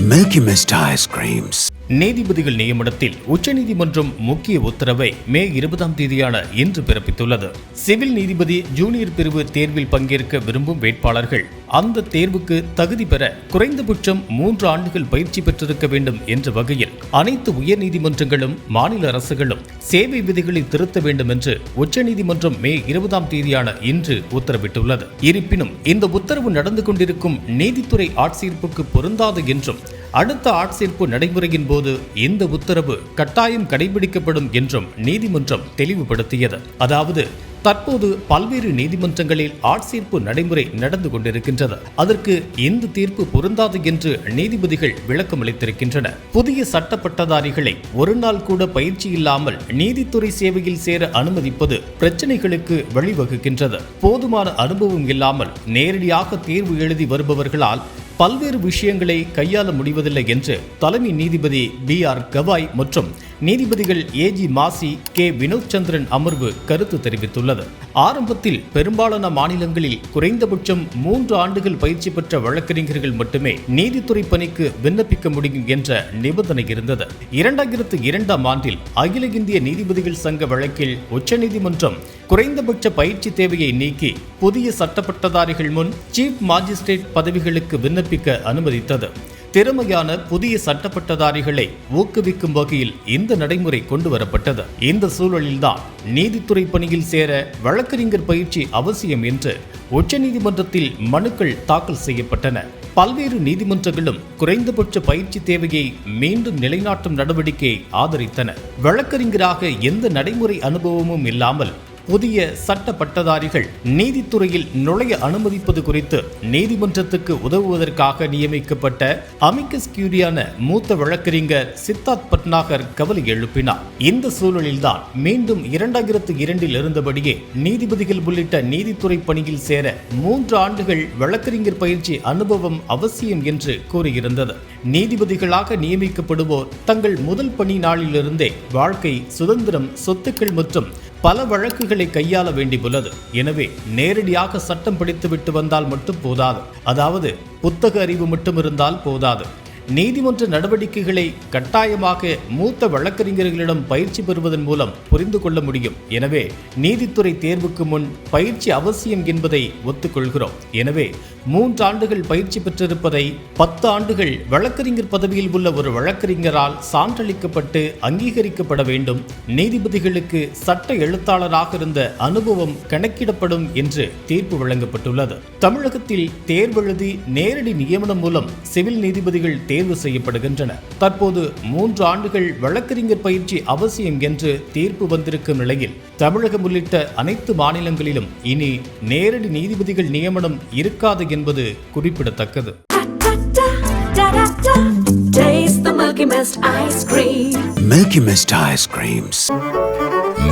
Milky Mist ice creams. நீதிபதிகள் நியமனத்தில் உச்சநீதிமன்றம் முக்கிய உத்தரவை மே இருபதாம் தேதியான இன்று பிறப்பித்துள்ளது. சிவில் நீதிபதி ஜூனியர் பிரிவு தேர்வில் பங்கேற்க விரும்பும் வேட்பாளர்கள் அந்த தேர்வுக்கு தகுதி பெற குறைந்தபட்சம் மூன்று ஆண்டுகள் பயிற்சி பெற்றிருக்க வேண்டும் என்ற வகையில் அனைத்து உயர் நீதிமன்றங்களும் மாநில அரசுகளும் சேவை விதிகளை திருத்த வேண்டும் என்று உச்சநீதிமன்றம் மே இருபதாம் தேதியான இன்று உத்தரவிட்டுள்ளது. இருப்பினும் இந்த உத்தரவு நடந்து கொண்டிருக்கும் நீதித்துறை ஆட்சேர்ப்புக்கு பொருந்தாது என்றும் அடுத்த ஆட்சேர்ப்பு நடைமுறையின் போது இந்த உத்தரவு கட்டாயம் கடைபிடிக்கப்படும் என்றும் நீதிமன்றம் தெளிவுபடுத்தியது. அதாவது தற்போது பல்வேறு நீதிமன்றங்களில் ஆட்சேர்ப்பு நடைமுறை நடந்து கொண்டிருக்கின்றது. அதற்கு இந்த தீர்ப்பு பொருந்தாது என்று நீதிபதிகள் விளக்கம் அளித்திருக்கின்றனர் புதிய சட்ட பட்டதாரிகளை ஒரு நாள் கூட பயிற்சி இல்லாமல் நீதித்துறை சேவையில் சேர அனுமதிப்பது பிரச்சனைகளுக்கு வழிவகுக்கின்றது. போதுமான அனுபவம் இல்லாமல் நேரடியாக தேர்வு எழுதி வருபவர்களால் பல்வேறு விஷயங்களை கையாள முடிவதில்லை என்று தலைமை நீதிபதி பி ஆர் கவாய் மற்றும் நீதிபதிகள் ஏஜி மாசி கே வினோத் சந்திரன் அமர்வு கருத்து தெரிவித்துள்ளது. ஆரம்பத்தில் பெரும்பாலான மாநிலங்களில் குறைந்தபட்சம் மூன்று ஆண்டுகள் பயிற்சி பெற்ற வழக்கறிஞர்கள் மட்டுமே நீதித்துறை பணிக்கு விண்ணப்பிக்க முடியும் என்ற நிபந்தனை இருந்தது. இரண்டாயிரத்து இரண்டாம் ஆண்டில் அகில இந்திய நீதிபதிகள் சங்க வழக்கில் உச்சநீதிமன்றம் குறைந்தபட்ச பயிற்சி தேவையை நீக்கி புதிய சட்டப்பட்டதாரிகள் முன் சீஃப் மாஜிஸ்ட்ரேட் பதவிகளுக்கு விண்ணப்பிக்க அனுமதித்தது. திறமையான புதிய சட்டப்பட்டதாரிகளை ஊக்குவிக்கும் வகையில் இந்த நடைமுறை கொண்டு வரப்பட்டது இந்த சூழலில்தான் நீதித்துறை பணியில் சேர வழக்கறிஞர் பயிற்சி அவசியம் என்று உச்சநீதிமன்றத்தில் மனுக்கள் தாக்கல் செய்யப்பட்டன. பல்வேறு நீதிமன்றங்களும் குறைந்தபட்ச பயிற்சி தேவையை மீண்டும் நிலைநாட்டும் நடவடிக்கையை ஆதரித்தன. வழக்கறிஞராக எந்த நடைமுறை அனுபவமும் இல்லாமல் புதிய சட்ட பட்டதாரிகள் நீதித்துறையில் நுழைய அனுமதிப்பது குறித்து நீதிமன்றத்துக்கு உதவுவதற்காக நியமிக்கப்பட்ட அமிக்கஸ் கியூரியான மூத்த வழக்கறிஞர் சித்தார்த் பட்நாகர் கவலை எழுப்பினார். இந்த சூழலில்தான் மீண்டும் இரண்டாயிரத்து இரண்டில் இருந்தபடியே நீதிபதிகள் உள்ளிட்ட நீதித்துறை பணியில் சேர மூன்று ஆண்டுகள் வழக்கறிஞர் பயிற்சி அனுபவம் அவசியம் என்று கூறியிருந்தது. நீதிபதிகளாக நியமிக்கப்படுவோர் தங்கள் முதல் பணி நாளிலிருந்தே வாழ்க்கை சுதந்திரம் சொத்துக்கள் மற்றும் பல வழக்குகளை கையாள வேண்டியுள்ளது. எனவே நேரடியாக சட்டம் படித்துவிட்டு வந்தால் மட்டும் போதாது. அதாவது புத்தக அறிவு மட்டும் இருந்தால் போதாது. நீதிமன்ற நடவடிக்கைகளை கட்டாயமாக மூத்த வழக்கறிஞர்களிடம் பயிற்சி பெறுவதன் மூலம் புரிந்து கொள்ள முடியும். எனவே நீதித்துறை தேர்வுக்கு முன் பயிற்சி அவசியம் என்பதை ஒத்துக்கொள்கிறோம். எனவே மூன்றாண்டுகள் பயிற்சி பெற்றிருப்பதை பத்து ஆண்டுகள் வழக்கறிஞர் பதவியில் உள்ள ஒரு வழக்கறிஞரால் சான்றளிக்கப்பட்டு அங்கீகரிக்கப்பட வேண்டும். நீதிபதிகளுக்கு சட்ட எழுத்தாளராக இருந்த அனுபவம் கணக்கிடப்படும் என்று தீர்ப்பு வழங்கப்பட்டுள்ளது. தமிழகத்தில் தேர்வெழுதி நேரடி நியமனம் மூலம் சிவில் நீதிபதிகள் தேர்வு செய்யப்படுகின்றன. தற்போது மூன்று ஆண்டுகள் வழக்கறிஞர் பயிற்சி அவசியம் என்று தீர்ப்பு வந்திருக்கும் நிலையில் தமிழகம் உள்ளிட்ட அனைத்து மாநிலங்களிலும் இனி நேரடி நீதிபதிகள் நியமனம் இருக்காது என்பது குறிப்பிடத்தக்கது.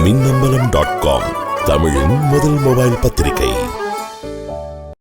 மின்னம்பலம் டாட் காம் தமிழின் முதல் மொபைல் பத்திரிகை.